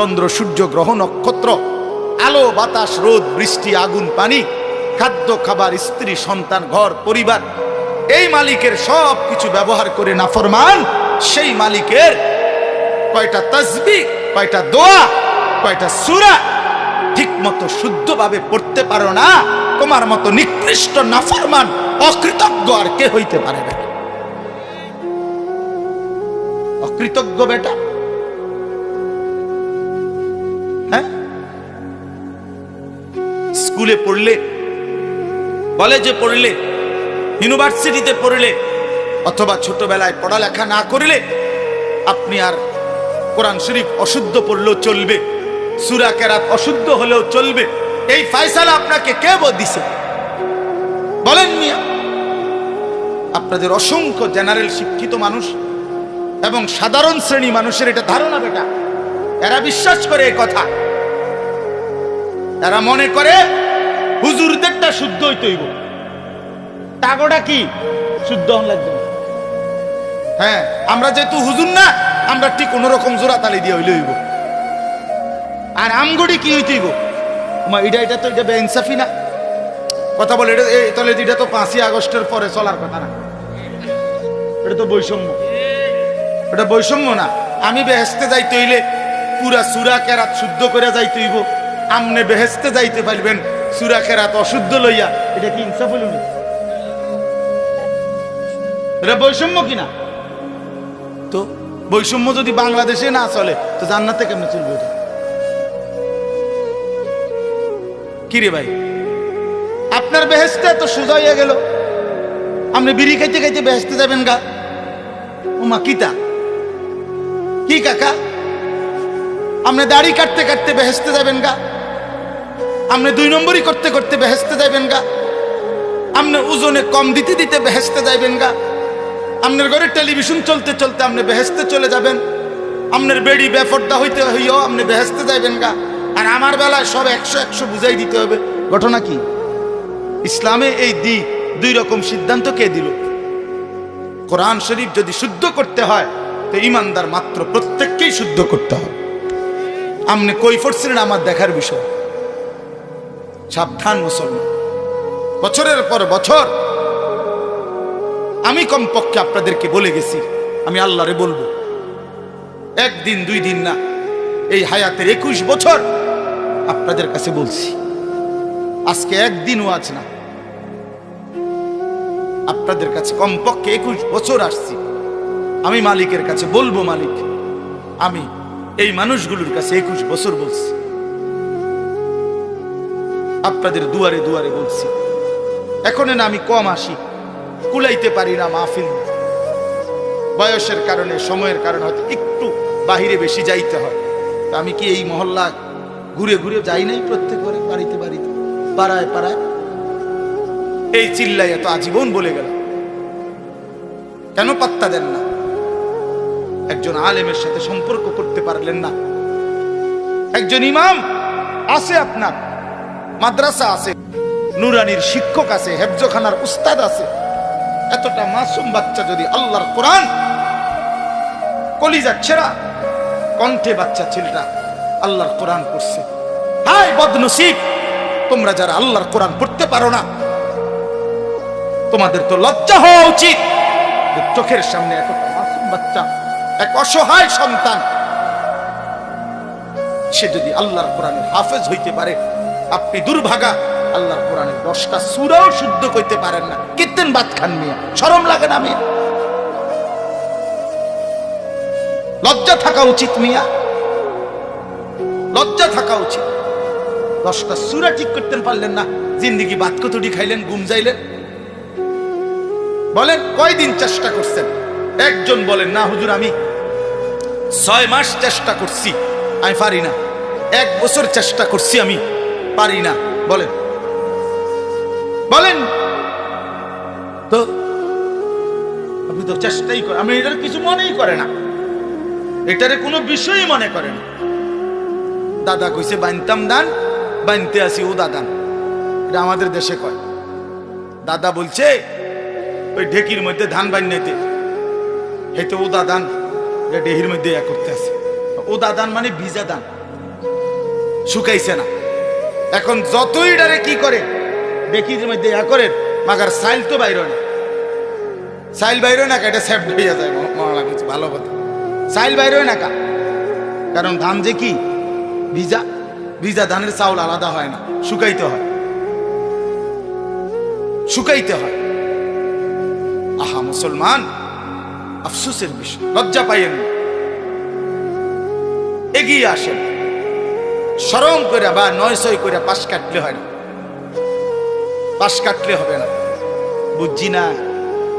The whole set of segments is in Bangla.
চন্দ্র, সূর্য, গ্রহ, নক্ষত্র, আলো, বাতাস, রোদ, বৃষ্টি, আগুন, পানি, খাদ্য, খাবার, স্ত্রী, সন্তান, ঘর, পরিবার, এই মালিকের সব কিছু ব্যবহার করে নাফরমান, সেই মালিকের কয়টা তসবি, কয়টা দোয়া, কয়টা সুরা ঠিক মতো শুদ্ধভাবে পড়তে পারো না, তোমার মতো নিকৃষ্ট নাফরমান, অকৃতজ্ঞ আর কে হইতে পারে বেটা? অকৃতজ্ঞ বেটা? স্কুলে পড়লে, কলেজে পড়লে, ইউনিভার্সিটিতে পড়লে, অথবা ছোটবেলায় পড়ালেখা না করলে, আপনি আর কোরআন শরীফ অশুদ্ধ পড়লেও চলবে, সুরা কেরাত অশুদ্ধ হলেও চলবে। এই ফায়সালা আপনাকে কে দিছে? বলেন মিয়া, আপনাদের অসংখ্য জেনারেল শিক্ষিত মানুষ এবং সাধারণ শ্রেণি মানুষের এটা ধারণা বেটা। এরা বিশ্বাস করে কথা। এরা মনে করে হুজুরদেরটা শুদ্ধ হইতে হইব। টাগোটা কি? শুদ্ধ হন লাগবে হ্যাঁ আমরা যেহেতু হুজুর না, আমরা ঠিক কোন রকম জোড়া তালি দিয়ে হইলে হইব। আর আমগুড়ি কি হইতে হইব? তোমার এটা এটা তো এটা বেইনসাফি না। কথা বলে, এটা তাহলে এটা তো পাঁচই আগস্টের পরে চলার কথা না। এটা তো বৈষম্য। এটা বৈষম্য না। আমি বেহেস্তে যাইতে হইলে পুরা সুরা কেরাত শুদ্ধ করে যাইতে হইব। আমনে বেহেস্তে যাইতে পারবেন। সুরা কেরাত অশুদ্ধ লইয়া, এটা কি ইনসাফ হইল না? এটা বৈষম্য কিনা? তো বৈষম্য যদি বাংলাদেশে না চলে, তো জান্নাতে কেমনে চলবে এটা? কি রে ভাই, আপনার বেহেস্তে তো সোজা হইয়া গেল। আপনি বিড়ি খাইতে খাইতে বেহেস্তে যাবেন গা। ওমা কিতা কি কাকা? আপনি দাড়ি কাটতে কাটতে বেহেস্তে যাবেন গা। আপনি দুই নম্বরই করতে করতে বেহেস্তে যাবেন গা। আপনি ওজনে কম দিতে দিতে বেহেস্তে যাইবেন গা। আপনার ঘরে টেলিভিশন চলতে চলতে আপনি বেহেস্তে চলে যাবেন। আপনার বেড়ি বেফর্দা হইতে হইও আপনি বেহেস্তে যাইবেন গা। আর আমার বেলায় সব একশো একশো বুঝাই দিতে হবে। ঘটনা কি? ইসলামে এই দি দুই রকম সিদ্ধান্ত কে দিল? কোরআন শরীফ যদি শুদ্ধ করতে হয়, তো ইমানদার মাত্র প্রত্যেককেই শুদ্ধ করতে হবে। আপনি কই পড়ছিলেন আমার দেখার বিষয়। সাবধান মুসলমান। বছরের পর বছর আমি কমপক্ষে আপনাদেরকে বলে গেছি, আমি আল্লাহরে বলব। একদিন, দুই দিন না, এই হায়াতের একুশ বছর আপনাদের কাছে বলছি। আজকে একদিনও আজ না। আপনাদের কাছে কমপক্ষে একুশ বছর আসছি। আমি মালিকের কাছে বলব, মালিক, আমি এই মানুষগুলোর কাছে একুশ বছর বলছি। আপনাদের দুয়ারে দুয়ারে বলছি। এখন না আমি কম আসি। কুলাইতে পারি না মাহফিল। বয়সের কারণে, সময়ের কারণে হয়তো একটু বাহিরে বেশি যাইতে হয়। তা আমি কি এই মহল্লা ঘুরে ঘুরে যাই নাই প্রত্যেক বাড়িতে বাড়িতে? পাড়ায় পাড়ায়? এই চিল্লাই এত আজীবন বলে গেল কেন পাত্তা দেন না? একজন আলেমের সাথে সম্পর্ক করতে পারলেন না। একজন ইমাম আছে আপনার। মাদ্রাসা আছে, নুরানির শিক্ষক আছে, হেফজখানার উস্তাদ আছে। এতটা মাসুম বাচ্চা যদি আল্লাহর কোরআন কলিজা ছেড়া, কণ্ঠে বাচ্চা ছেলেটা আল্লাহর কোরআন পড়ছে। হাই বদনসিব, তোমরা যারা আল্লাহর কোরআন পড়তে পারো না, তোমাদের তো লজ্জা হওয়া উচিত চোখের সামনে এতটা মাসুম বাচ্চা, এক অসহায় সন্তান, সে যদি আল্লাহর কোরআনের হাফেজ হইতে পারে আপনি দুর্ভাগা। আল্লাহ কোরআনের দশটা সুরাও শুদ্ধ করতে পারেন না। কীর্তেন বাদ খান মিয়া সরম লাগে না মিয়া। লজ্জা থাকা উচিত মিয়া। লজ্জা থাকা উচিত। দশটা সুরা ঠিক করতে পারলেন না। জিন্দিগি বাদ কতটি খাইলেন গুম যাইলেন। বলেন, কয়দিন চেষ্টা করছেন? একজন বলেন, না হুজুর, আমি ছয় মাস চেষ্টা করছি। আমি পারি না। এক বছর চেষ্টা করছি আমি। পারি না। বলেন। বলেন। তো, আপনি তো চেষ্টাই করেন। আমি এটার কিছু মনেই করে না। এটারে কোনো বিষয়ই মনে করে না। দাদা কইছে, বানতাম দান, বানতে আসি ও দাদান। এটা আমাদের দেশে কয়। দাদা বলছে, ওই ঢেকির মধ্যে ধান বান্যাইতে হেতে ও দাদান ডেহির মধ্যে ইয়া করতে আছে ও দাদান মানে ভিজা দান। শুকাইছে না। এখন যতই ডারে কি করে দেখি যে ইয়া করে, মাগার সাইল তো বাইর না। সাইল বাইর না এটা সেফ হইয়া যায় মহলা ভালো কথা। সাইল বাইর না কা। কারণ ধান যে কি? ভিজা ভিজা ধানের চাউল আলাদা হয় না, শুকাইতে হয়। শুকাইতে হয়। আহা, মুসলমান, আফসোসের বিষয়, লজ্জা পাইয়েন এগিয়ে আসেন। সরম করে বা নয় ছয় করে পাশ কাটলে হয় না। পাশ কাটলে হবে না। বুঝছি না,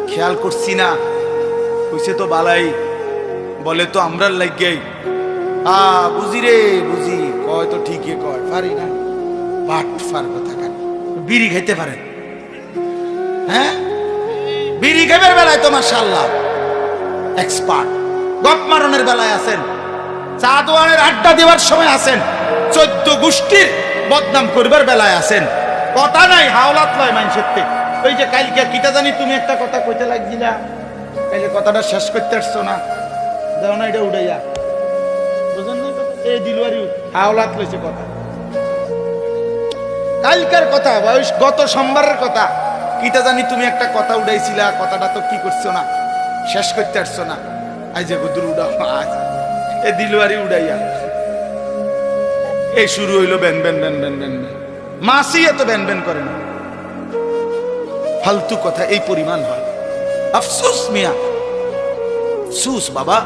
খেয়াল করছি না। কইছে তো বালাই, বলে তো আমরা লাগিয়াই। আ, বুঝি রে, বুঝি, কয় তো ঠিকই কয়, পারি না। পাট ফার কথা কান। বিড়ি খাইতে পারে হ্যাঁ? বিড়ি খাইবার বেলায় তো মাশাল্লাহ এক্সপার্ট গপ মারণের বেলায় আছেন। চা দোয়ানের আড্ডা দেওয়ার সময় আছেন। চোদ্দ গোষ্ঠীর বদনাম করবার বেলায় আছেন। কথা নাই, হাওলাত লয় মানুষের। ওই যে কালকে কিতা জানি তুমি একটা কথা কইতে লাগছিলা কালকে কথাটা শেষ করতে আসছো না। দাও না, এটা উড়াইয়া। বুঝলেন না এই দিলুয়ারি হাওলাত লইছে কথা। কালকার কথা, বয়স গত সোমবারের কথা। কিতা জানি তুমি একটা কথা উড়াইছিলা, কথাটা তো কি করছ না? শেষ করতে আসছো না। আজ যে গুদুর উড়াও, আজ। এ দিলুয়ারি উড়াইয়া। এই শুরু হইল ব্যান ব্যান ব্যান ব্যান ব্যান ব্যান মাসি এত ব্যান ব্যান করে না। ফালতু কথা, এই পরিমাণ হয়। আফসুস মিয়া। আফসোস, বাবা।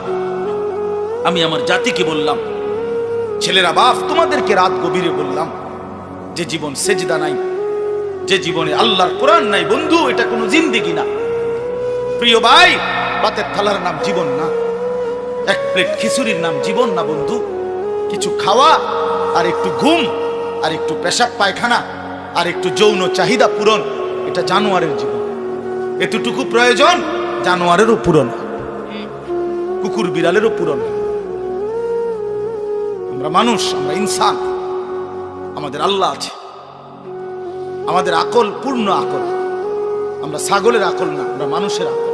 আমি আমার জাতিকে বললাম, ছেলেরা, বাপ, তোমাদেরকে রাত গভীরে বললাম, যে জীবন সেজদা নাই, যে জীবনে আল্লাহর কোরআন নাই, বন্ধু, এটা কোনো জিন্দিগি না। প্রিয় ভাই পাতের থালার নাম জীবন না, এক প্লেট খিচুড়ির নাম জীবন না, বন্ধু। কিছু খাওয়া আর একটু ঘুম, আর একটু পেশাব পায়খানা, আর একটু যৌন চাহিদা পূরণ, এটা জানোয়ারের জীবন। এতটুকু প্রয়োজন জানোয়ারেরও পূরণ কুকুর বিড়ালেরও পূরণ আমরা মানুষ, আমরা ইনসান, আমাদের আল্লাহ আছে। আমাদের আকল পূর্ণ আকল, আমরা ছাগলের আকল না, আমরা মানুষের আকল।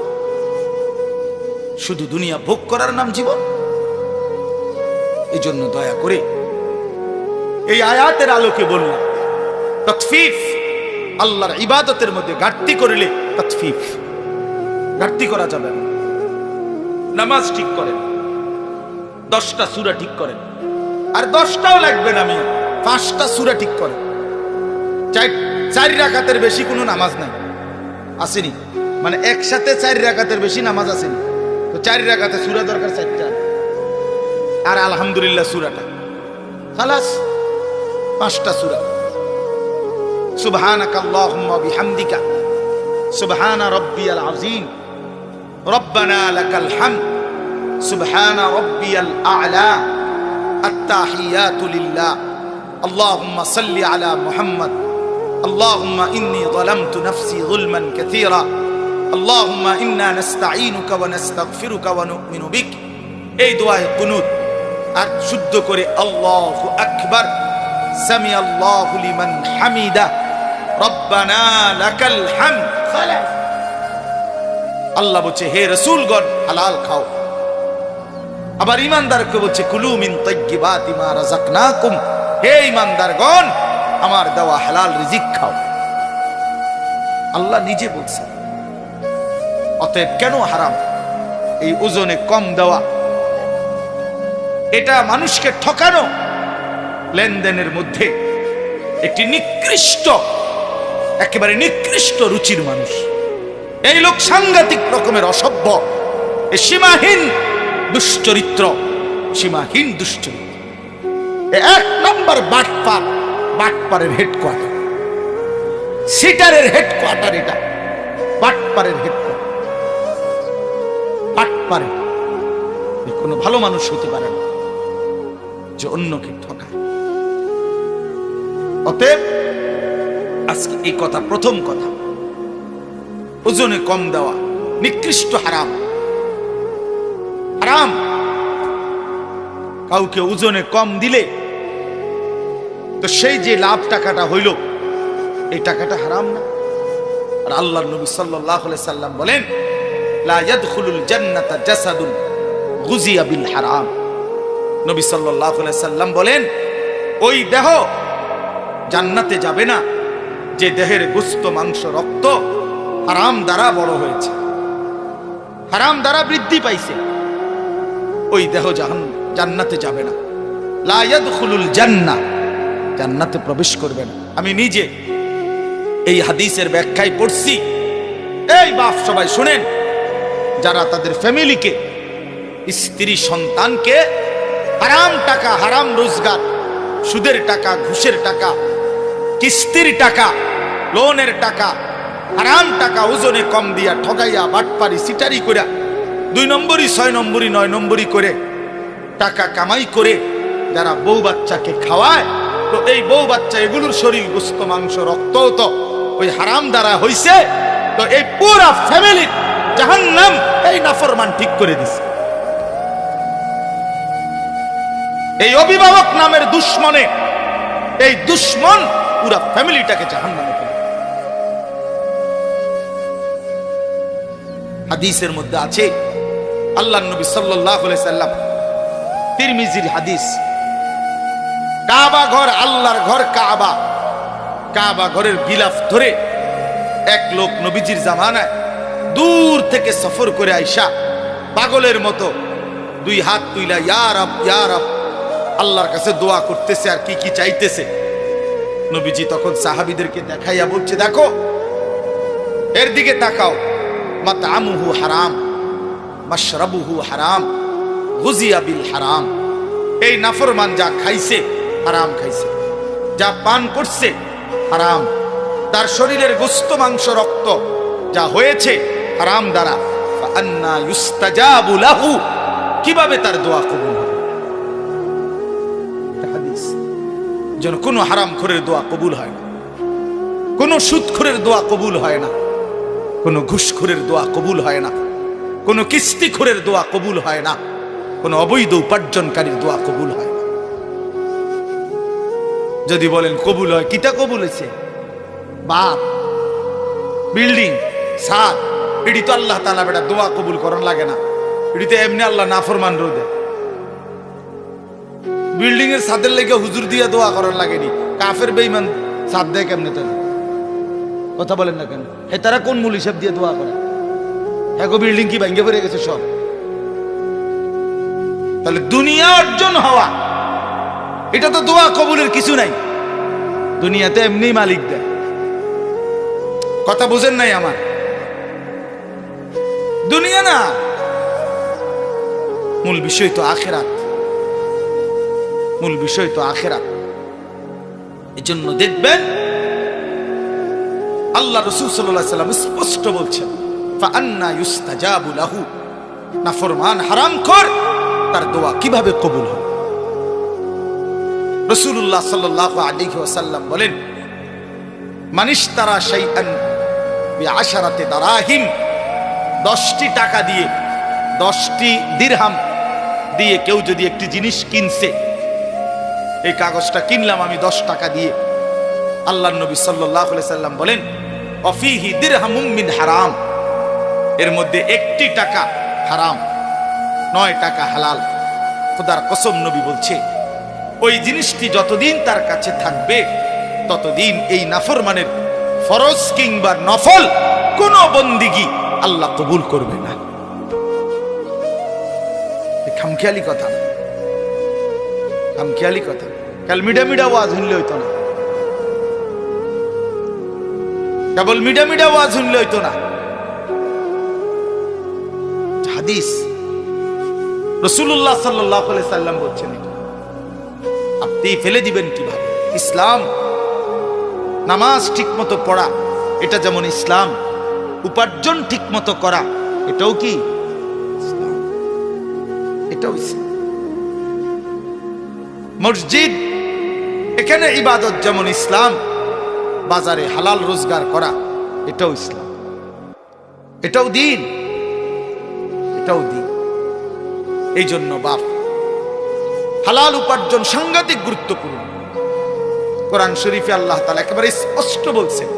শুধু দুনিয়া ভোগ করার নাম জীবন? এই জন্য দয়া করে এই আয়াতের আলোকে বললাম তৎফিফ আল্লাহর ইবাদতের মধ্যে ঘাটতি করিলে তৎফিফ ঘাটতি করা যাবে না। নামাজ ঠিক করেন, দশটা সুরা ঠিক করেন। আর দশটাও লাগবে না আমি পাঁচটা সুরা ঠিক করেন। চার রাকাতের বেশি কোনো নামাজ নাই। আসেনি। মানে একসাথে চার রাকাতের বেশি নামাজ আসেনি। তো চার রাকাতে সুরা দরকার চারটা। আর আলহামদুলিল্লাহ সুরাটা। খালাস। পাঁচটা সুরা সুবহানাক আল্লাহুম্মা বিহামদিকা সুবহানা রাব্বিয়াল আযীম রব্বানা লাকাল হামদ সুবহানা রাব্বিয়াল আ'লা التحيات لله اللهم صل على محمد اللهم إني ظلمت نفسي ظلما كثيرا اللهم إنا نستعينك ونستغفرك ونؤمن بك এই দোয়ায় কুনুত আর শুদ্ধ করে আল্লাহ আকবার সামি আল্লাহ লিমান হামিদা। রব্বানা লাকাল হামদ। খালাস আল্লাহ বলছে, হে রসুলগণ, হালাল খাও। আবার ইমানদারকে বলছে, কুলু মিন তাইয়্যিবাতি মা রাযাকনাকুম। হে ইমানদারগণ আমার দেওয়া হালাল রিজিক খাও। আল্লাহ নিজে বলছে, অতএব কেন হারাম? এই ওজনে কম দেওয়া। এটা মানুষকে ঠকানো। লেনদেনের মধ্যে একটি নিকৃষ্ট, একেবারে নিকৃষ্ট রুচির মানুষ। এই লোক সাংঘাতিক রকমের অসভ্য, এ সীমাহীন দুশ্চরিত্র সীমাহীন দুশ্চরিত্র। এক নম্বর বাটপার, বাটপারের হেডকোয়ার্টার সিটারের হেডকোয়ার্টার এটা, বাটপারের হেডকোয়ার্টার বাটপারে কোনো ভালো মানুষ হতে পারে না, যে অন্যকে ঠকায়। অতএব, আজকে এই কথা, প্রথম কথা। ওজনে কম দেওয়া, নিকৃষ্ট হারাম। হারাম। কাউকে ওজনে কম দিলে, তো সেই যে লাভ টাকাটা হইল, এই টাকাটা হারাম না। আর আল্লাহ নবী সাল্লাহ সাল্লাম বলেন হারাম। নবী সাল্লাহ সাল্লাম বলেন, ওই দেহ জান্নাতে যাবে না। যে দেহের গুস্ত, মাংস, রক্ত হারাম দ্বারা বড় হয়েছে। হারাম দ্বারা বৃদ্ধি পাইছে। ওই দেহ জাহান জান্নাতে যাবে না। লায়াদ খুলুল জান্না। জান্নাতে প্রবেশ করবে না। আমি নিজে এই হাদিসের ব্যাখ্যায় পড়ছি। এই বাপ সবাই শুনেন, যারা তাদের ফ্যামিলিকে, স্ত্রী সন্তানকে হারাম টাকা, হারাম রোজগার, সুদের টাকা, ঘুষের টাকা কিস্তির টাকা, লোনের টাকা, হারাম টাকা ওজনে কম দিয়া ঠগাইয়া বাটপারি সিটারি করে দুই নম্বরই, ছয় নম্বরই, নয় নম্বরই করে টাকা কামাই করে যারা বউ বাচ্চাকে খাওয়ায়, তো এই বউ বাচ্চা এগুলোর শরীর, গুস্ত, মাংস, রক্ত তো ওই হারাম দ্বারা হইছে, তো এই পুরা ফ্যামিলি জাহান নাম এই নাফরমান ঠিক করে দিছে। এই অভিভাবক নামের দুশ্মনে, এই দুশ্মন পুরা ফ্যামিলিটাকে জাহান্নামে ফেলে হাদিসের মধ্যে আছে আল্লাহ নবী আলাইহি সাল্লাম তিরমিজির হাদিস, কাবা ঘর, আল্লাহর ঘর কাবা। কাবা ঘরের গিলাফ ধরে এক লোক নবীজির জামানায় দূর থেকে সফর করে আইসা পাগলের মতো দুই হাত তুইলা ইয়ার আপ ইয়ার আপ আল্লাহর কাছে দোয়া করতেছে আর কি কি চাইতেছে? নবীজি তখন সাহাবিদেরকে দেখাইয়া বলছে, দেখো, এর দিকে তাকাও। মা তামুহু হারাম, মাশরাবুহু হারাম, গুজিয়া বিল হারাম। এই নাফরমান যা খাইছে, হারাম খাইছে। যা পান করছে, হারাম। তার শরীরের গোস্ত, মাংস, রক্ত যা হয়েছে, হারাম দ্বারা। কীভাবে তার দোয়া কবুল যেন কোনো হারাম খোরের দোয়া কবুল হয় না। কোনো সুদখোরের দোয়া কবুল হয় না। কোনো ঘুষখোরের দোয়া কবুল হয় না। কোনো কিস্তিখোরের দোয়া কবুল হয় না। কোনো অবৈধ উপার্জনকারীর দোয়া কবুল হয় না। যদি বলেন কবুল হয়, কিটা কবুল হয়েছে? বাপ, বিল্ডিং সাদ এটি তো আল্লাহ তালা বেটা দোয়া কবুল করার লাগে না। এটি তো এমনি আল্লাহ নাফরমান রোদে বিল্ডিং এর ছাদের লেগে হুজুর দিয়া দোয়া করার লাগেনি। কাফের বেইমান ছাদ দেয় কেমনে তাদের কথা বলেন না কেন? হে, তারা কোন মূল হিসাব দিয়ে দোয়া করে? হ্যাঁ বিল্ডিং কি ভেঙে পড়ে গেছে সব? তাহলে দুনিয়া অর্জন হওয়া, এটা তো দোয়া কবুলের কিছু নাই। দুনিয়াতে এমনি মালিক দেয়। কথা বুঝেন নাই আমার? দুনিয়া না। মূল বিষয় তো আখেরাত। মূল বিষয় তো আখেরাত। এজন্য দেখবেন আল্লাহ রসুল সাল্লাহ সাল্লাম স্পষ্ট বলছেন লাহু। নাফরমান হারাম কর, তার দোয়া কীভাবে কবুল হবে? রসুল্লাহ সাল্লাহ ওয়াসাল্লাম বলেন মানিস তারা শাইআন আশারাতে দারাহিম, দশটি টাকা দিয়ে, দশটি দিরহাম দিয়ে কেউ যদি একটি জিনিস কিনছে এই কাগজটা কিনলাম আমি দশ টাকা দিয়ে। আল্লাহ নবী সাল্লাম বলেন, অফিহি হারাম। এর মধ্যে একটি টাকা হারাম, নয় টাকা হালাল। খোদার কসম নবী বলছে, ওই জিনিসটি যতদিন তার কাছে থাকবে, ততদিন এই নাফরমানের ফরজ কিংবা নফল কোন বন্দিগি আল্লাহ কবুল করবে না। খামখেয়ালি কথা না। খামখেয়ালি কথা কাল মিডা মিডা ওয়াজ শুনলে হইতো না কেবল মিডা মিডা ওয়াজ শুনলে হইতো না হাদিস রসুল্লাহ সাল্লাহ সাল্লাম বলছেন আপনি ফেলে দিবেন কীভাবে ইসলাম নামাজ ঠিক মতো পড়া, এটা যেমন ইসলাম। উপার্জন ঠিক মতো করা, এটাও কি। এটাও ইসলাম। মসজিদ। এখানে ইবাদত যেমন ইসলাম, বাজারে হালাল রোজগার করা, এটাও ইসলাম। এটাও দিন এটাও দিন। এই জন্য বাপ, হালাল উপার্জন সাংঘাতিক গুরুত্বপূর্ণ। কোরআন শরীফে আল্লাহ তালা একেবারে স্পষ্ট বলছেন,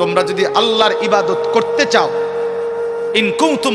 তোমরা যদি আল্লাহর ইবাদত করতে চাও, ইন কুতুম